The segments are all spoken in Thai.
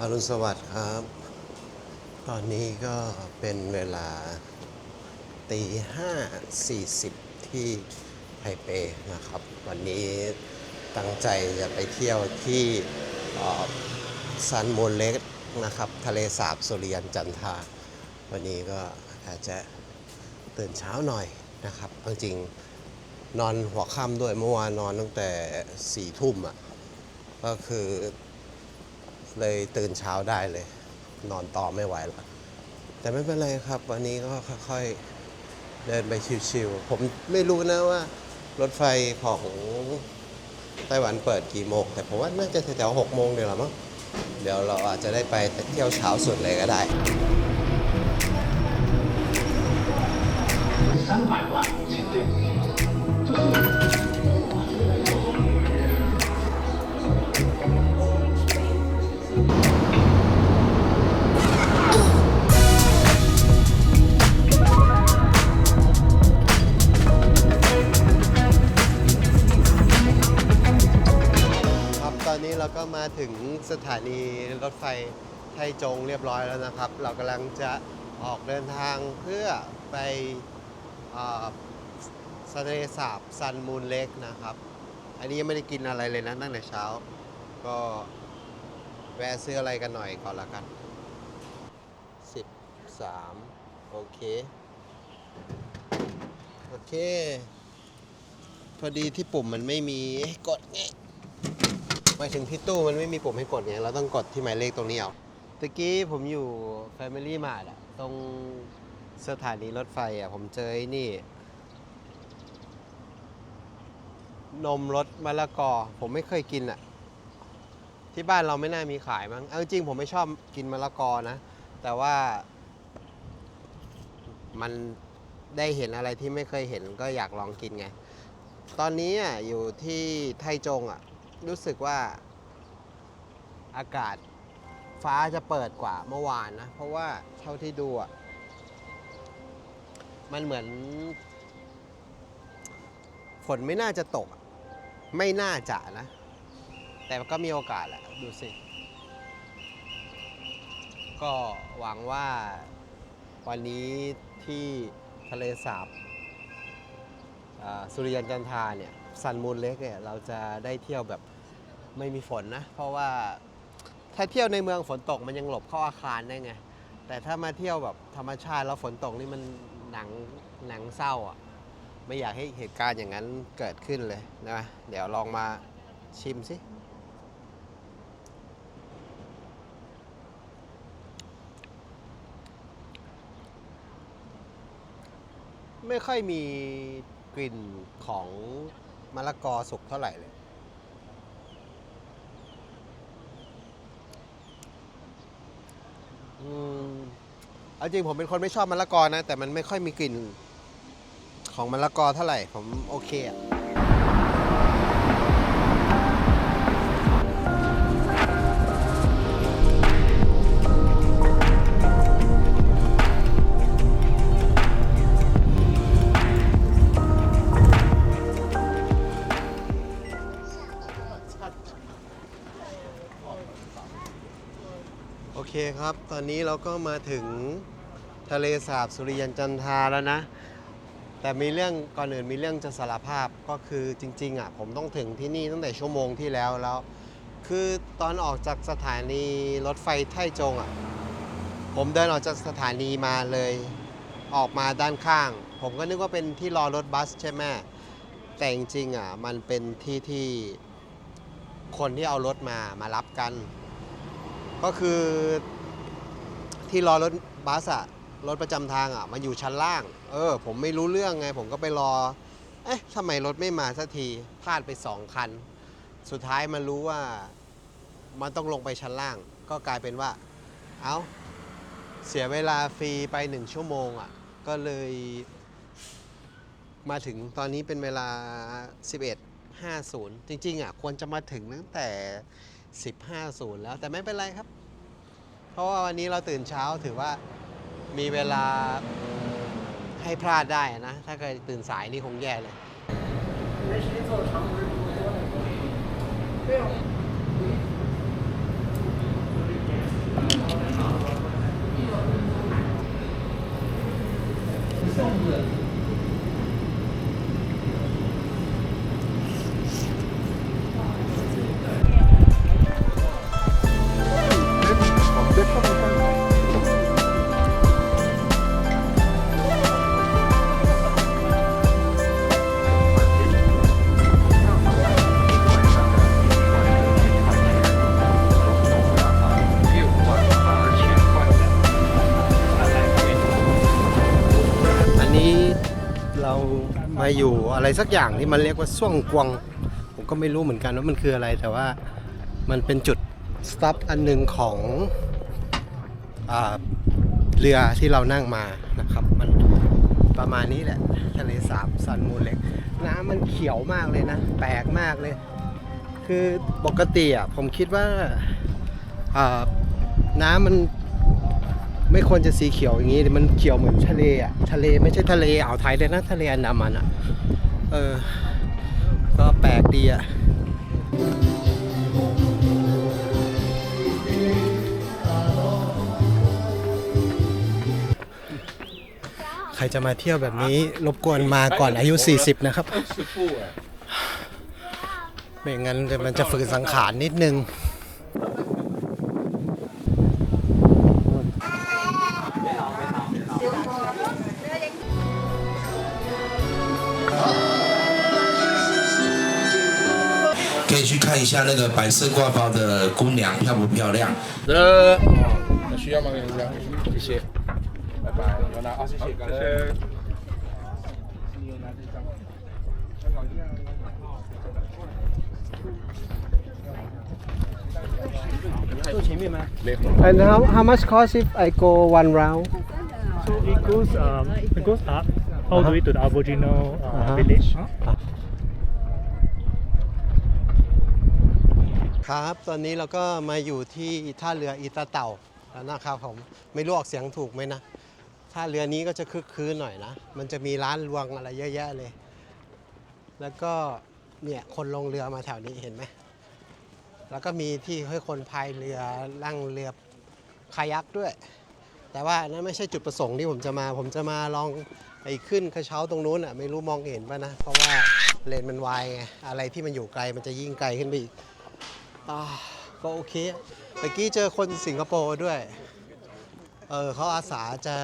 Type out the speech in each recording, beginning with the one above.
อรุณสวัสดิ์ครับ ตอนนี้ก็เป็นเวลาตีห้าสี่สิบที่ไทเปนะครับ วันนี้ตั้งใจจะไปเที่ยวที่ซันมูลเล็กนะครับ ทะเลสาบสุริยันจันทา วันนี้ก็อาจจะตื่นเช้าหน่อยนะครับจริงนอนหัวค่ำด้วยเมื่อวานนอนตั้งแต่สี่ทุ่มอะก็คือ เลยตื่นเช้าได้เลย นอนต่อไม่ไหวแล้ว แต่ไม่เป็นไรครับ วันนี้ก็ค่อยๆ เดินไปชิวๆผมไม่รู้นะว่า รถไฟของไต้หวันเปิดกี่โมง แต่ผมว่าน่าจะแถวๆหกโมงเดียวละมั้งเดี๋ยวเราอาจจะได้ไปเที่ยวเช้าสุดเลยก็ได้ 三百万前进。 ครับตอนนี้เราก็มาถึงสถานีรถไฟไทจงเรียบร้อยแล้วนะครับ เรากำลังจะออกเดินทางเพื่อไปอ่าทะเลสาบซันมูนเล็กนะครับ อันนี้ยังไม่ได้กินอะไรเลยนะตั้งแต่เช้า ก็ แวะซื้ออะไรกันหน่อยก่อนละกัน13โอเค โอเค พอดีที่ปุ่มมันไม่มีให้กดไงหมายถึงที่ตู้มันไม่มีปุ่มให้กดไง เราต้องกดที่หมายเลขตรงนี้เอาตะกี้ผมอยู่ Family Mart อะตรงสถานีรถไฟอะผมเจอไอ้นี่ นมรสมะละกอ ผมไม่เคยกินอะ ที่บ้านเราไม่น่ามีขายมั้งเอาจริงผมไม่ชอบกินมะละกอนะ แต่ว่า มันได้เห็นอะไรที่ไม่เคยเห็นก็อยากลองกินไง ตอนนี้อะอยู่ที่ไทจงอะ รู้สึกว่าอากาศฟ้าจะเปิดกว่าเมื่อวานนะ เพราะว่าเท่าที่ดูอะ มันเหมือนฝนไม่น่าจะตก ไม่น่าจะนะ แต่ก็มีโอกาสแหละดูสิ ก็หวังว่าวันนี้ที่ทะเลสาบสุริยันจันทาเนี่ยซันมูนเล็กเนี่ยเราจะได้เที่ยวแบบไม่มีฝนนะ เพราะว่าถ้าเที่ยวในเมืองฝนตกมันยังหลบเข้าอาคารได้ไง แต่ถ้ามาเที่ยวแบบธรรมชาติแล้วฝนตกนี่มันหนังหนังเศร้าอะไม่อยากให้เหตุการณ์อย่างนั้นเกิดขึ้นเลยนะเดี๋ยวลองมาชิมสิ ไม่ค่อยมีกลิ่นของมะละกอสุกเท่าไหร่เลย อืมเอาจริงผมเป็นคนไม่ชอบมะละกอนะ แต่มันไม่ค่อยมีกลิ่นของมะละกอเท่าไหร่ ผมโอเคอะ ครับ ตอนนี้เราก็มาถึงทะเลสาบสุริยันจันทาแล้วนะ แต่มีเรื่องก่อนอื่นมีเรื่องจะสารภาพก็คือจริงๆอะผมต้องถึงที่นี่ตั้งแต่ชั่วโมงที่แล้วแล้ว คือตอนออกจากสถานีรถไฟไท่จงอะผมเดินออกจากสถานีมาเลย ออกมาด้านข้าง ผมก็นึกว่าเป็นที่รอรถบัสใช่ไหมแต่จริงๆอะมันเป็นที่ที่คนที่เอารถมามารับกัน ก็คือ ที่รอรถบัสอะรถประจำทางอะมันอยู่ชั้นล่าง เออ ผมไม่รู้เรื่องไง ผมก็ไปรอ เอ๊ะทำไมรถไม่มาสักทีพลาดไปสองคัน สุดท้ายมันรู้ว่า มันต้องลงไปชั้นล่าง ก็กลายเป็นว่า เอา้า เสียเวลาฟรีไปหนึ่งชั่วโมงอะก็เลย มาถึงตอนนี้เป็นเวลา 11.50 จริงๆอะควรจะมาถึงตั้งแต่ 15.0 แล้วแต่ไม่เป็นไรครับ เพราะว่าวันนี้เราตื่นเช้าถือว่ามีเวลาให้พลาดได้นะ ถ้าเกิดตื่นสายนี่คงแย่เลย มาอยู่อะไรสักอย่างที่มันเรียกว่าส่วงกวง ผมก็ไม่รู้เหมือนกันว่ามันคืออะไร แต่ว่ามันเป็นจุดสต็อปอันหนึ่งของอเรือที่เรานั่งมานะครับ มันประมาณนี้แหละ ทะเลสาบซันมูนเล็ก น้ำมันเขียวมากเลยนะ แปลกมากเลย คือปกติอะผมคิดว่าน้ำมัน ไม่ควรจะสีเขียวอย่างนี้มันเขียวเหมือนทะเลอะทะเลไม่ใช่ทะเลอ่าวไทยเลยนะทะเลอันดามันอะเออก็แปลกดีอะใครจะมาเที่ยวแบบนี้รบกวนมาก่อนอายุ 40 นะครับ ไม่งั้นมันจะฝืนสังขารนิดนึง 看一下那个白色挂包的姑娘漂不漂亮。的，有需要吗？谢谢，拜拜。有拿啊，谢谢，感谢。坐前面吗？And how how much cost if I go one round So it goes um, it goes up all the way to the Aboriginal uh, Uh-huh. village. ครับ ตอนนี้เราก็มาอยู่ที่ท่าเรืออีตาเต่าแล้วนะครับผมไม่รู้ออกเสียงถูกไหมนะท่าเรือนี้ก็จะคึกคืนหน่อยนะ มันจะมีร้านรวงอะไรเยอะแยะเลย แล้วก็เนี่ยคนลงเรือมาแถวนี้เห็นไหมแล้วก็มีที่ให้คนพายเรือล่งเรือคายักด้วย แต่ว่านั่นไม่ใช่จุดประสงค์ที่ผมจะมา ผมจะมาลองไปขึ้นกระเช้าตรงนู้นอะไม่รู้มองเห็นป่ะนะ เพราะว่าเลนมันวายไงอะไรที่มันอยู่ไกลมันจะยิ่งไกลขึ้นไปอีก ก็โอเคเมื่อกี้เจอคนสิงคโปร์ด้วย เออเขาอาสาจะ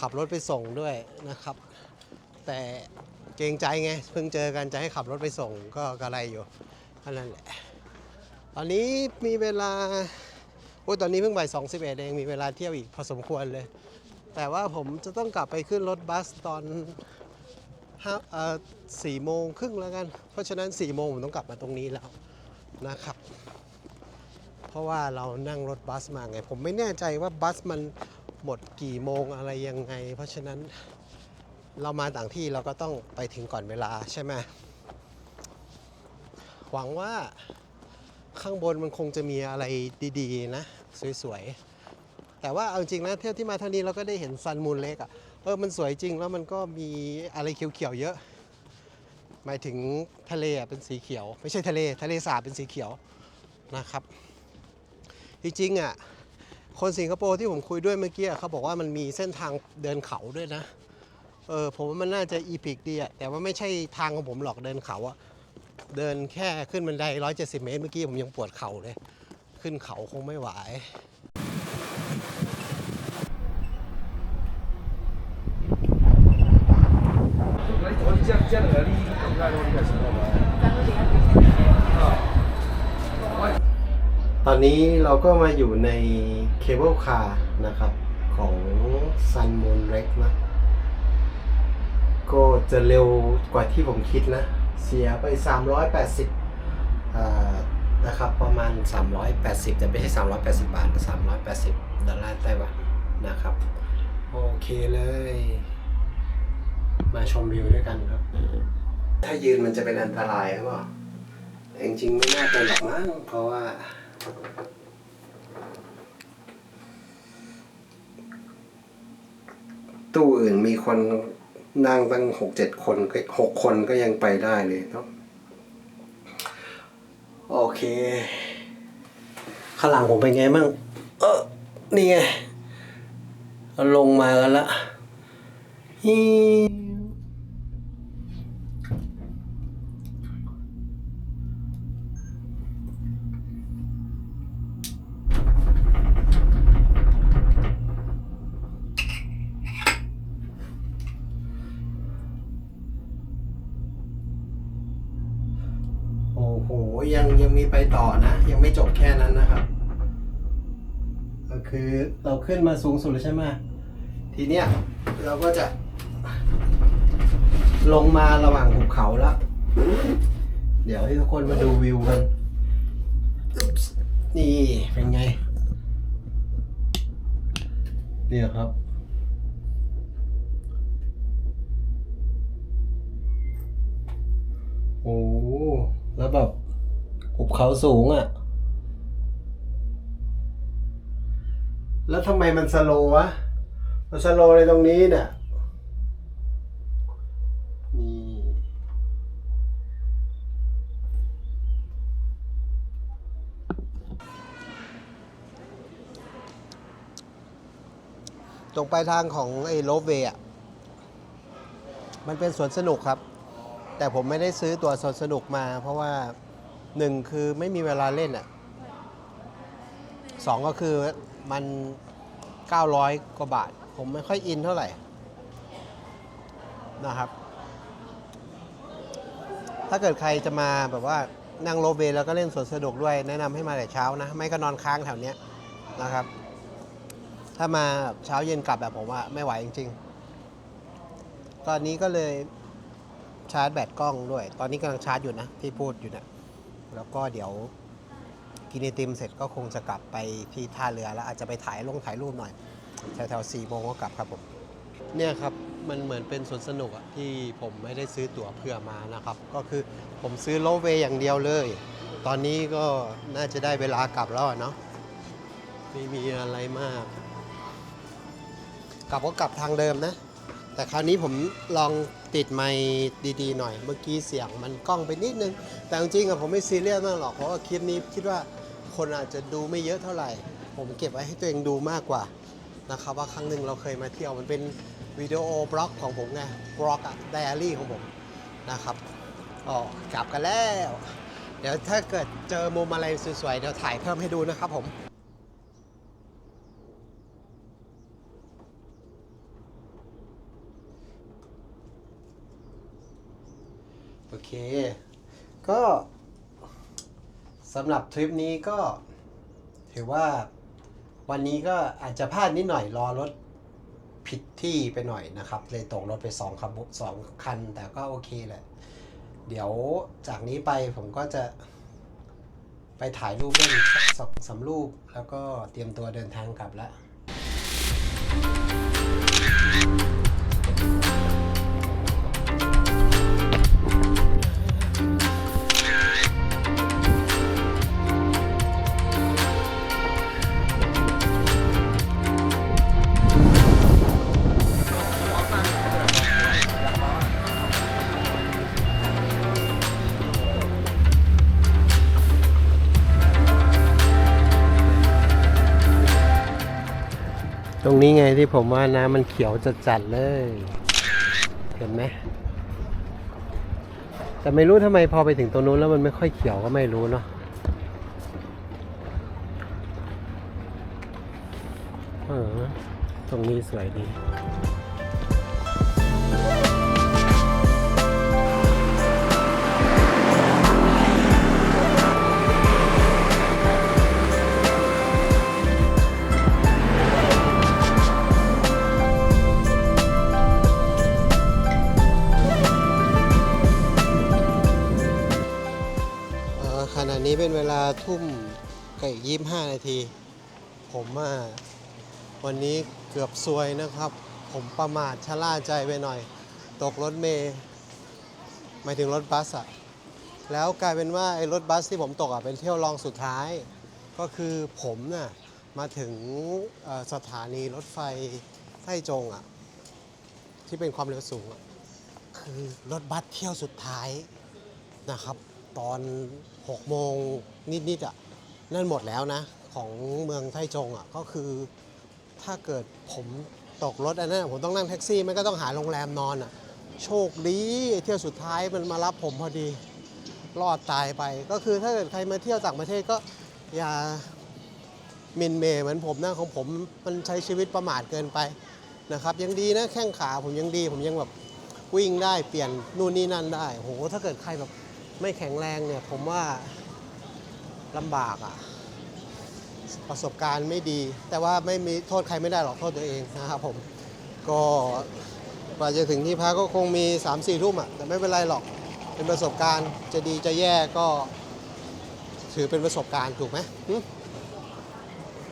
ขับรถไปส่งด้วยนะครับ แต่เกรงใจไง เพิ่งเจอกันจะให้ขับรถไปส่งก็กระไรอยู่อันนั้นแหละ ตอนนี้มีเวลาโอ้ยตอนนี้เพิ่งบ่ายสองสิบเอ็ดเองมีเวลาเที่ยวอีกพอสมควรเลย แต่ว่าผมจะต้องกลับไปขึ้นรถบัสตอนห้าเอ่อสี่โมงครึ่งแล้วกัน เพราะฉะนั้นสี่โมงผมต้องกลับมาตรงนี้แล้วนะครับ ราะว่าเรานั่งรถบัสมาไง ผมไม่แน่ใจว่าบัสมันหมดกี่โมงอะไรยังไง เพราะฉะนั้นเรามาต่างที่เราก็ต้องไปถึงก่อนเวลาใช่ไหมหวังว่าข้างบนมันคงจะมีอะไรดีๆนะ สวยๆ แต่ว่าเอาจริงนะเที่ยวที่มาเท่านี้เราก็ได้เห็นซันมูนเล็กอะ่ะเออมันสวยจริงแล้วมันก็มีอะไรเขียวๆเยอะ หมายถึงทะเลเป็นสีเขียว ไม่ใช่ทะเลทะเลสาบเป็นสีเขียวนะครับ จริงๆอะคนสิงคโปร์ที่ผมคุยด้วยเมื่อกี้เขาบอกว่ามันมีเส้นทางเดินเขาด้วยนะ เออผมว่ามันน่าจะอีพิกดีอะแต่ว่าไม่ใช่ทางของผมหรอกเดินเขาอะเดินแค่ขึ้นบันได 170 เมตรเมื่อกี้ผมยังปวดเข่าเลย ขึ้นเขาคงไม่ไหวตอนนี้ อนนี้เราก็มาอยู่ในเคเบิลคาร์นะครับ ของ Sun Moon Rex นะ ก็จะเร็วกว่าที่ผมคิดนะ เสียไป 380อ่านะครับ ประมาณ 380 แต่ไม่ใช่ 380 บาทแต่380 ดอลลาร์ไต้หวันนะครับ โอเคเลย มาชมวิวด้วยกันครับ ถ้ายืนมันจะเป็นอันตรายหรือเปล่าจริงๆไม่น่าเป็นหรอกมั้งเพราะว่า ตู้อื่นมีคนนั่งตั้งหกเจ็ดคนก็หกคนก็ยังไปได้เลยเนาะโอเค ข้างหลังผมเป็นไงมั่งเออนี่ไง ลงมากันละฮิ โอ้โหยังยังมีไปต่อนะ ยังไม่จบแค่นั้นนะครับ ก็คือเราขึ้นมาสูงสุดแล้วใช่ไหมทีเนี้ยเราก็จะ ลงมาระหว่างหุบเขาแล้วเดี๋ยวให้ทุกคนมาดูวิวกันนี่เป็นไงเนี่ยครับ โอ้ แล้วแบบหุบเขาสูงอะ่ะ แล้วทำไมมันสโลว์วะมันสโลว์ในตรงนี้เนี่ย นี่ ตรงปลายทางของไอ้โลฟเวย์อะ มันเป็นสวนสนุกครับ แต่ผมไม่ได้ซื้อตัวสนสนุกมา เพราะว่าหนึ่งคือไม่มีเวลาเล่นอะสองก็คือมัน 900 กว่าบาท ผมไม่ค่อยอินเท่าไหร่ นะครับ ถ้าเกิดใครจะมาแบบว่านั่งโลเวแล้วก็เล่นสวนสนุกด้วย แนะนำให้มาแต่เช้านะ ไม่ก็นอนค้างแถวเนี้ยนะครับ ถ้ามาเช้าเย็นกลับแบบผมว่าไม่ไหวจริง ๆ ตอนนี้ก็เลย ชาร์จแบตกล้องด้วย ตอนนี้กำลังชาร์จอยู่นะที่พูดอยู่เนะแล้วก็เดี๋ยวกินไอติมเสร็จก็คงจะกลับไปที่ท่าเรือแล้วอาจจะไปถ่ายลงถ่ายรูปหน่อยแถวๆสี่โมงก็กลับครับผมเนี่ยครับมันเหมือนเป็นสวนสนุกอะที่ผมไม่ได้ซื้อตั๋วเพื่อมานะครับ ก็คือผมซื้อโลเวอย่างเดียวเลย ตอนนี้ก็น่าจะได้เวลากลับแล้วเนาะไม่มีอะไรมาก กลับก็กลับทางเดิมนะ แต่คราวนี้ผมลองติดไมค์ดีๆหน่อย เมื่อกี้เสียงมันกล้องไปนิดนึง แต่จริงๆอะผมไม่ซีเรียสมากหรอก เพราะว่าคลิปนี้คิดว่าคนอาจจะดูไม่เยอะเท่าไหร่ ผมเก็บไว้ให้ตัวเองดูมากกว่านะครับว่าครั้งหนึ่งเราเคยมาเที่ยวมันเป็นวิดีโอบล็อกของผมไงบล็อกอะไดอารี่ของผมนะครับอ๋อกลับกันแล้ว เดี๋ยวถ้าเกิดเจอมุมอะไรสวยๆเดี๋ยวถ่ายเพิ่มให้ดูนะครับผม เค ก็สำหรับทริปนี้ก็ ถือว่าวันนี้ก็อาจจะพลาดนิดหน่อยรอรถผิดที่ไปหน่อยนะครับ เลยตกรถไปสองคันสองคัน แต่ก็โอเคแหละ เดี๋ยวจากนี้ไปผมก็จะไปถ่ายรูปเล่นสองสามรูป แล้วก็เตรียมตัวเดินทางกลับแล้ว ตรงนี้ไงที่ผมว่าน้ำมันเขียวจัดๆเลย เห็นไหมแต่ไม่รู้ทำไมพอไปถึงตรงนู้นแล้วมันไม่ค่อยเขียวก็ไม่รู้เนาะเออตรงนี้สวยดีาทุ่มกับอีกยี่ห้านาที ผมอะวันนี้เกือบซวยนะครับ ผมประมาทชะล่าใจไปหน่อย ตกรถเมย์หมายถึงรถบัสอะแล้วกลายเป็นว่าไอ้รถบัสที่ผมตกอะเป็นเที่ยวรองสุดท้าย ก็คือผมน่ะมาถึงสถานีรถไฟไส้จงอะที่เป็นความเร็วสูงอะคือรถบัสเที่ยวสุดท้ายนะครับ ตอน 6โมงนิดๆอะนั่นหมดแล้วนะ ของเมืองไทจงอะก็คือถ้าเกิดผมตกรถอันนั้นผมต้องนั่งแท็กซี่ไม่ก็ต้องหาโรงแรมนอนอะโชคดีเที่ยวสุดท้ายมันมารับผมพอดีรอดตายไป ก็คือถ้าเกิดใครมาเที่ยวต่างประเทศก็อย่ามินเมย์เหมือนผมนะของผมมันใช้ชีวิตประมาทเกินไปนะครับ ยังดีนะแข้งขาผมยังดี ผมยังแบบวิ่งได้เปลี่ยนนู่นนี่นั่นได้โหถ้าเกิดใครแบบ ไม่แข็งแรงเนี่ยผมว่าลำบากอะประสบการณ์ไม่ดี แต่ว่าไม่มีโทษใครไม่ได้หรอกโทษตัวเองนะครับผมก็กว่าจะถึงที่พักก็คงมี 3 4 ทุ่มอะแต่ไม่เป็นไรหรอกเป็นประสบการณ์จะดีจะแย่ก็ถือเป็นประสบการณ์ถูกไหม